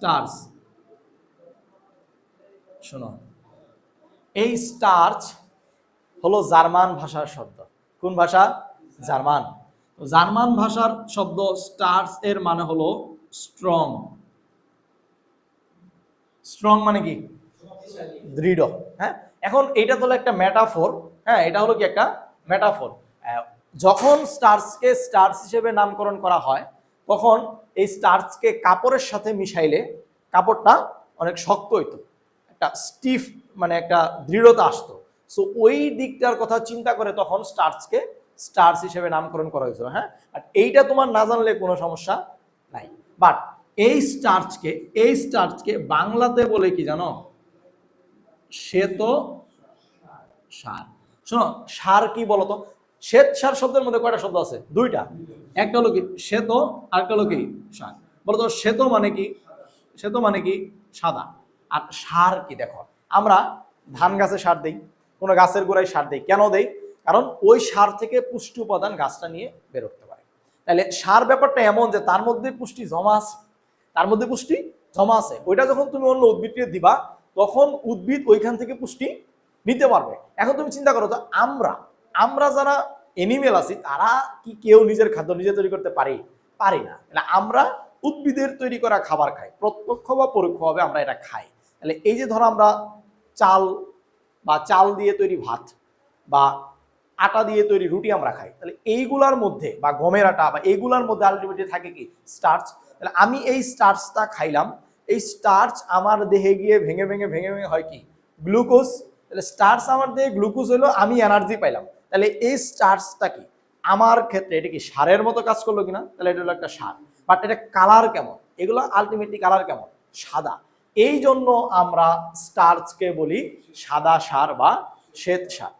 Starch শোনো, এই starch হলো জার্মান ভাষার শব্দ। কোন ভাষা? জার্মান। জার্মান ভাষার শব্দ স্টার্চ এর মানে হলো স্ট্রং। স্ট্রং মানে কি? দৃঢ় হ্যাঁ? এখন এটা হলো একটা মেটাফোর হ্যাঁ? এটা হলো কি একটা মেটাফোর যখন স্টার্চকে স্টার্চ হিসেবে নামকরণ করা হয় তখন এই স্টার্চকে কাপড়ের সাথে মিশাইলে কাপড়টা অনেক শক্ত হইতো, একটা স্টিফ মানে একটা দৃঢ়তা আসতো। সো ওই দিকটার কথা চিন্তা করে তখন স্টার্চকে স্টার্চ হিসেবে নামকরণ করা হয়েছিল হ্যাঁ? আর এইটা তোমার না জানলে কোনো সমস্যা নাই। বাট এই স্টার্চকে এই স্টার্চকে বাংলাতে বলে কি জানো? শ্বেত সার। শোনো, সার কি বলতো? শ্বেত সার শব্দের মধ্যে কয়টা শব্দ আছে? দুইটা। একটা হলো কি শ্বেত আর একটা হলো কি সার। বলতো শ্বেত মানে কি? শ্বেত মানে কি? সাদা। আর সার কি দেখো? আমরা ধান গাছে সার দেই, কোনো গাছের গোড়ায় সার দেই। কেন দেই? কারণ ওই সার থেকে পুষ্টি উপাদান গাছটা নিয়ে বের করতে পারে। তাহলে সার ব্যাপারটা এমন যে তার মধ্যে পুষ্টি জমা আছে। তার মধ্যে পুষ্টি জমা আছে। ওইটা যখন তুমি অন্য উদ্ভিদকে দিবা, তখন উদ্ভিদ ওইখান থেকে পুষ্টি নিতে পারবে। এখন তুমি চিন্তা করো তো, আমরা আমরা যারা এনিমেল আছি, তারা কি কেউ নিজের খাদ্য নিজে তৈরি করতে পারে? পারি না। তাহলে আমরা উদ্ভিদের তৈরি করা খাবার খাই, প্রত্যক্ষ বা পরোক্ষভাবে আমরা এটা খাই। তাহলে এই যে ধরো আমরা চাল বা চাল দিয়ে তৈরি ভাত বা আটা দিয়ে তৈরি রুটি আমরা খাই, তাহলে এইগুলার মধ্যে বা গমের আটা বা এইগুলার মধ্যে আলটিমেটলি থাকে কি? স্টার্চ তাহলে আমি এই স্টার্চটা খাইলাম, এই স্টার্চ আমার দেহে গিয়ে ভেঙে ভেঙে ভেঙে ভেঙে হয় কি? গ্লুকোজ তাহলে স্টার্চ আমার দেহে গ্লুকোজ হলো আমি এনার্জি পাইলাম। তাহলে এই স্টার্চটা কি? আমার ক্ষেত্রে এটা কি সারের মতো কাজ করল কিনা? তাহলে এটা হলো একটা সার। বাট এটা কালার কেমন? এগুলো আলটিমেটলি কালার কেমন? সাদা। এই জন্য আমরা স্টার্চকে বলি সাদা সার বা শ্বেত সার।